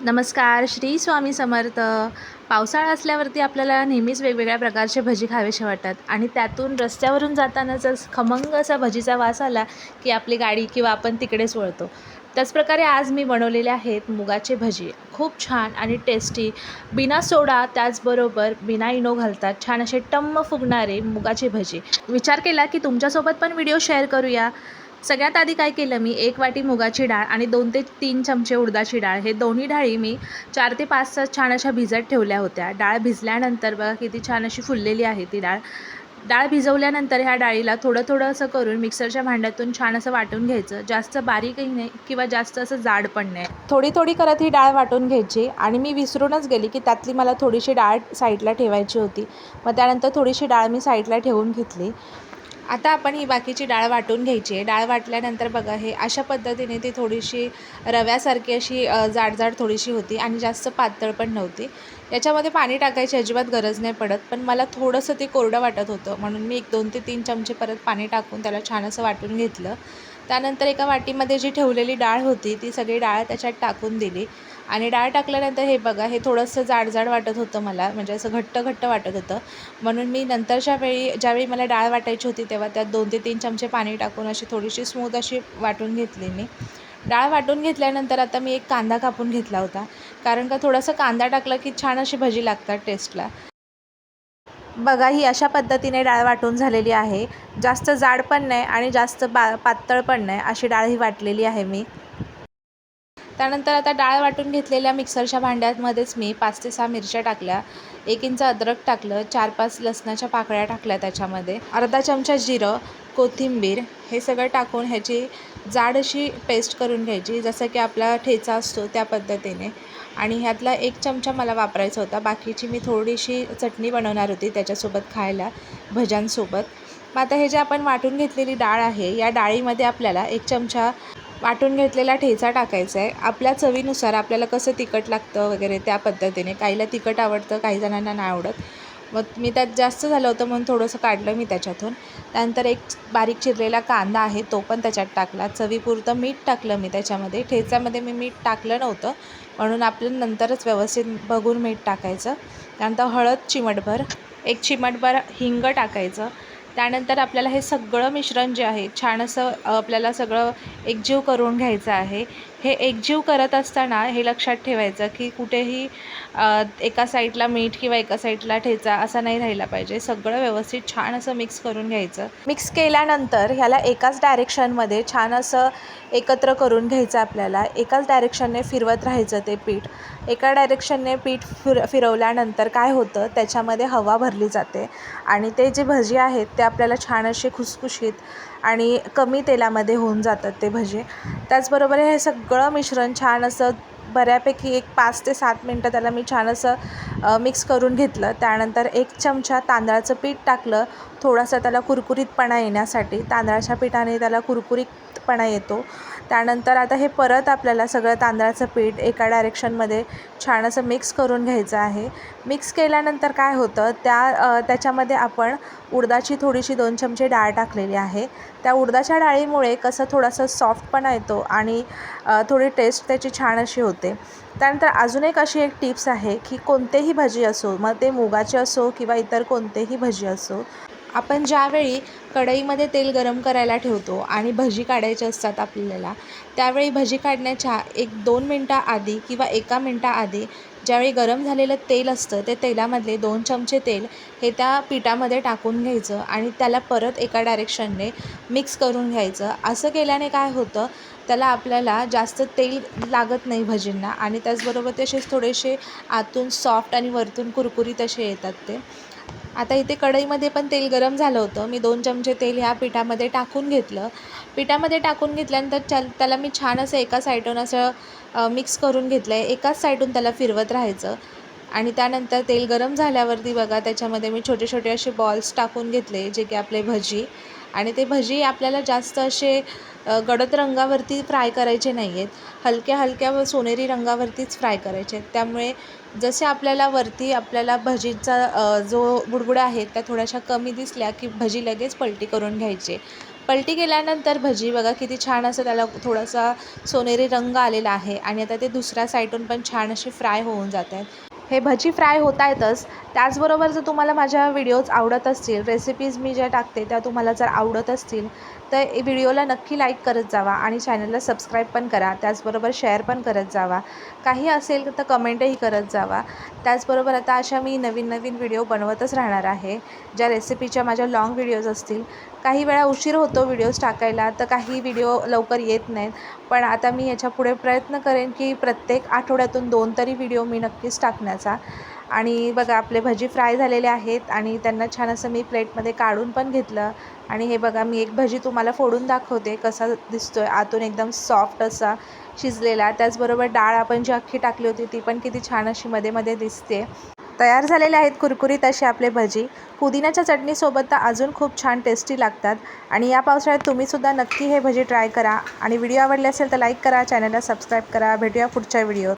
नमस्कार श्री स्वामी समर्थ. पावसाळा असल्यावरती आपल्याला नेहमीच वेगवेगळ्या प्रकारचे भजी खावेसे वाटतात आणि त्यातून रस्त्यावरून जाताना जर खमंग असा भजीचा वास आला की आपली गाडी किंवा आपण तिकडेच वळतो त्याचप्रकारे आज मी बनवलेले आहेत मुगाचे भजी. खूप छान आणि टेस्टी. बिना सोडा त्याचबरोबर बिना इनो घालतात छान असे टम्म फुगणारे मुगाचे भजी. विचार केला की तुमच्यासोबत पण व्हिडिओ शेअर करूया. सगळ्यात आधी काय केलं मी एक वाटी मुगाची डाळ आणि दोन ते तीन चमचे उडदाची डाळ हे दोन्ही डाळी मी चार ते पाच तास छान अशा भिजत ठेवल्या होत्या. डाळ भिजल्यानंतर बघा किती छान अशी फुललेली आहे ती डाळ. डाळ भिजवल्यानंतर ह्या डाळीला थोडं थोडं असं करून मिक्सरच्या भांड्यातून छान असं वाटून घ्यायचं. जास्त बारीकही नाही किंवा जास्त असं जाड पण नाही. थोडी थोडी करत ही डाळ वाटून घ्यायची आणि मी विसरूनच गेली की त्यातली मला थोडीशी डाळ साईडला ठेवायची होती. मग त्यानंतर थोडीशी डाळ मी साईडला ठेवून घेतली. आता आपण ही बाकीची डाळ वाटून घ्यायची आहे. डाळ वाटल्यानंतर बघा हे अशा पद्धतीने ती थोडीशी रव्यासारखी अशी जाडजाड थोडीशी होती आणि जास्त पातळ पण नव्हती. याच्यामध्ये पाणी टाकायची अजिबात गरज नाही पडत पण मला थोडंसं ते कोरडं वाटत होतं. म्हणून मी एक दोन ते तीन चमचे परत पाणी टाकून त्याला छान असं वाटून घेतलं. त्यानंतर एका वाटीमध्ये जी ठेवलेली डाळ होती ती सगळी डाळ त्याच्यात टाकून दिली. आणि डाळ टाकल्यानंतर हे बघा हे थोडंसं जाडजाड वाटत होतं मला म्हणजे असं घट्ट घट्ट वाटत होतं. म्हणून मी नंतरच्या वेळी ज्यावेळी मला डाळ वाटायची होती तेव्हा त्यात दोन ते तीन चमचे पाणी टाकून अशी थोडीशी स्मूथ अशी वाटून घेतली मी. डाळ वाटून घेतल्यानंतर आता मी एक कांदा कापून घेतला होता. कारण का थोडासा कांदा टाकला की छान अशी भजी लागतात टेस्टला बघा ही अशा पद्धतीने डाळ वाटून झालेली आहे. जास्त जाड पण नाही आणि जास्त बा पातळ पण नाही अशी डाळ ही वाटलेली आहे मी. त्यानंतर आता डाळ वाटून घेतलेल्या मिक्सरच्या भांड्यामध्येच मी पाच ते सहा मिरच्या टाकल्या. एक इंच अद्रक टाकलं चार पाच लसणाच्या पाकळ्या टाकल्या त्याच्यामध्ये. अर्धा चमचा जिरं कोथिंबीर हे सगळं टाकून ह्याची जाड अशी पेस्ट करून घ्यायची जसं की आपला ठेचा असतो त्या पद्धतीने. आणि ह्यातला एक चमचा मला वापरायचा होता. बाकीची मी थोडीशी चटणी बनवणार होती त्याच्यासोबत खायला भज्यांसोबत. मग आता हे जे आपण वाटून घेतलेली डाळ आहे या डाळीमध्ये आपल्याला एक चमचा वाटून घेतलेला ठेचा टाकायचा आहे. आपल्या चवीनुसार आपल्याला कसं तिखट लागतं वगैरे त्या पद्धतीने. काहीला तिखट आवडतं काही जणांना नाही आवडत. मग मी त्यात जास्त झालं होतं म्हणून थोडंसं काढलं मी त्याच्यातून. त्यानंतर एक बारीक चिरलेला कांदा आहे तो पण त्याच्यात टाकला. चवीपुरतं मीठ टाकलं मी त्याच्यामध्ये. ठेच्यामध्ये मी मीठ टाकलं नव्हतं. म्हणून आपलं नंतरच व्यवस्थित बघून मीठ टाकायचं. त्यानंतर हळद चिमटभर. एक चिमटभर हिंग टाकायचं. त्यानंतर आपल्याला हे सगळं मिश्रण जे आहे छान असं आपल्याला सगळं एकजीव करून घ्यायचं आहे. हे एकजीव करत असताना हे लक्षात ठेवायचं की कुठेही एका साईडला मीठ किंवा एका साईडला ठेचा असा नाही राहिला पाहिजे. सगळं व्यवस्थित छान असं मिक्स करून घ्यायचं. मिक्स केल्यानंतर ह्याला एकाच डायरेक्शनमध्ये छान असं एकत्र करून घ्यायचं आपल्याला. एकाच डायरेक्शनने फिरवत राहायचं ते पीठ. एका डायरेक्शनने पीठ फिर फिरवल्यानंतर काय होतं? त्याच्यामध्ये हवा भरली जाते. आणि ते जे भजी आहेत ते आपल्याला छान असे खुसखुशीत आणि कमी तेलामध्ये होऊन जातात ते भजे. त्याचबरोबर हे सगळं मिश्रण छान असं बऱ्यापैकी एक पाच ते सात मिनटं त्याला मी छान असं मिक्स करून घेतलं. त्यानंतर एक चमचा तांदळाचं पीठ टाकलं. थोडासा त्याला कुरकुरीतपणा येण्यासाठी तांदळाच्या पिठाने त्याला कुरकुरीतपणा येतो. त्यानंतर आता हे परत आपल्याला सगळं तांदळाचं पीठ एका डायरेक्शनमध्ये छान असं मिक्स करून घ्यायचं आहे. मिक्स केल्यानंतर काय होतं त्या त्याच्यामध्ये आपण उडदाची थोडीशी दोन चमचे डाळ टाकलेली आहे. त्या उडदाच्या डाळीमुळे कसं थोडासा सॉफ्टपणा येतो आणि थोडी टेस्ट त्याची छान अशी होते. त्यानंतर अजून एक अशी एक टिप्स आहे की कोणतेही भजी असो मग ते मुगाचे असो किंवा इतर कोणतेही भजी असो आपण ज्यावेळी कढईमध्ये तेल गरम करायला ठेवतो आणि भजी काढायचे असतात आपल्याला त्यावेळी भजी काढण्याच्या एक दोन मिनटा आधी किंवा एका मिनटाआधी ज्यावेळी गरम झालेलं तेल असतं ते तेलामधले दोन चमचे तेल हे त्या पिठामध्ये टाकून घ्यायचं आणि त्याला परत एका डायरेक्शनने मिक्स करून घ्यायचं. असं केल्याने काय होतं त्याला आपल्याला जास्त तेल लागत नाही भजींना आणि त्याचबरोबर तसेच थोडेसे आतून सॉफ्ट आणि वरतून कुरकुरीत असे येतात ते. आता इथे कढईमध्ये पण तेल गरम झालं होतं. मी दोन चमचे तेल ह्या पिठामध्ये टाकून घेतलं. पिठामध्ये टाकून घेतल्यानंतर चल त्याला मी छान असं एका साईडून असं मिक्स करून घेतलं आहे एकाच साईडून त्याला फिरवत राहायचं. आणि त्यानंतर तेल गरम झाल्यावरती बघा त्याच्यामध्ये मी छोटे छोटे असे बॉल्स टाकून घेतले जे की आपले भजी. आणि ते भजी आपल्याला जास्त असे गडद रंगावरती फ्राय करायचे नाही आहेत हलक्या हलक्या व सोनेरी रंगावरतीच फ्राय करायचे आहेत. त्यामुळे जसे आपल्याला वरती आपल्याला भजीचा जो बुडबुड्या आहेत त्या थोड्याशा कमी दिसल्या की भजी लगेच पलटी करून घ्यायचे. पलटी केल्यानंतर भजी बघा किती छान असं त्याला थोडासा सोनेरी रंग आलेला आहे आणि आता ते दुसऱ्या साईडून पण छान असे फ्राय होऊन जात आहेत. हे भजी फ्राय होत आहेतच. त्याचबरोबर जर तुम्हाला माझ्या व्हिडिओज आवडत असतील रेसिपीज मी ज्या टाकते त्या तुम्हाला जर आवडत असतील तर व्हिडिओला नक्की लाईक करत जावा आणि चॅनलला सबस्क्राईब पण करा. त्याचबरोबर शेअर पण करत जावा. काही असेल तर कमेंटही करत जावा. त्याचबरोबर आता अशा मी नवीन नवीन व्हिडिओ बनवतच राहणार आहे. ज्या रेसिपीच्या माझ्या लाँग व्हिडिओज असतील. काही वेळा उशीर होतो व्हिडिओज टाकायला तर काही व्हिडिओ लवकर येत नाहीत. पण आता मी याच्यापुढे प्रयत्न करेन की प्रत्येक आठवड्यातून दोन तरी व्हिडिओ मी नक्कीच टाकण्याचा आणि बघा आपले भजी फ्राय झालेले आहेत आणि त्यांना छान असं मी प्लेटमध्ये काढून पण घेतलं. आणि हे बघा मी एक भजी तुम्हाला फोडून दाखवते कसा दिसतो आहे आतून एकदम सॉफ्ट असा शिजलेला. त्याचबरोबर डाळ आपण जी अख्खी टाकली होती ती पण किती छान अशी मध्ये मध्ये दिसते. तयार झालेले आहेत कुरकुरीत असे आपले भजी. पुदिन्याच्या चटणीसोबत तर अजून खूप छान टेस्टी लागतात. आणि या पावसाळ्यात तुम्हीसुद्धा नक्की हे भजी ट्राय करा. आणि व्हिडिओ आवडले असेल तर लाईक करा चॅनलला सबस्क्राईब करा. भेटूया पुढच्या व्हिडिओत.